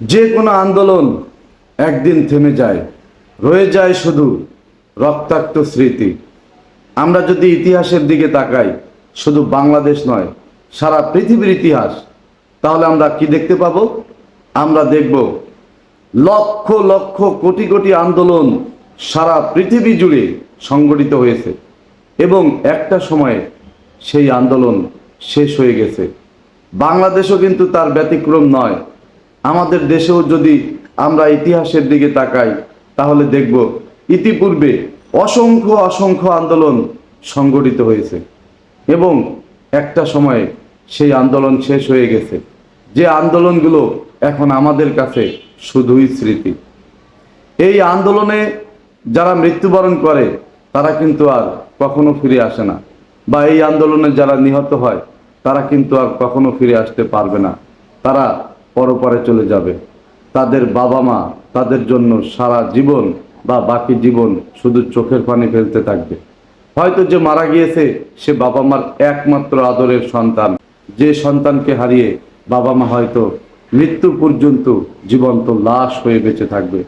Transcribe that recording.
যে কোনো আন্দোলন একদিন থেমে যায়, রয়ে যায় শুধু রক্তাক্ত স্মৃতি। আমরা যদি ইতিহাসের দিকে তাকাই, শুধু বাংলাদেশ নয়, সারা পৃথিবীর ইতিহাস, তাহলে আমরা কি দেখতে পাবো? আমরা দেখব লক্ষ লক্ষ কোটি কোটি আন্দোলন সারা পৃথিবী জুড়ে সংগঠিত হয়েছে এবং একটা সময়ে সেই আন্দোলন শেষ হয়ে গেছে। বাংলাদেশও কিন্তু তার ব্যতিক্রম নয়। আমাদের দেশেও যদি আমরা ইতিহাসের দিকে তাকাই, তাহলে দেখব ইতিপূর্বে অসংখ্য অসংখ্য আন্দোলন সংগঠিত হয়েছে এবং একটা সময়ে সেই আন্দোলন শেষ হয়ে গেছে। যে আন্দোলনগুলো এখন আমাদের কাছে শুধুই স্মৃতি। এই আন্দোলনে যারা মৃত্যুবরণ করে, তারা কিন্তু আর কখনো ফিরে আসে না। বা এই আন্দোলনে যারা নিহত হয়, তারা কিন্তু আর কখনো ফিরে আসতে পারবে না। তারা পরপরে চলে যাবে। তাদের বাবা মা তাদের জন্য সারা জীবন বা বাকি জীবন শুধু চোখের পানি ফেলতে থাকবে। হয়তো যে মারা গিয়েছে, সে বাবা মার একমাত্র আদরের সন্তান। যে সন্তানকে হারিয়ে বাবা মা হয়তো মৃত্যু পর্যন্ত জীবন্ত লাশ হয়ে বেঁচে থাকবে।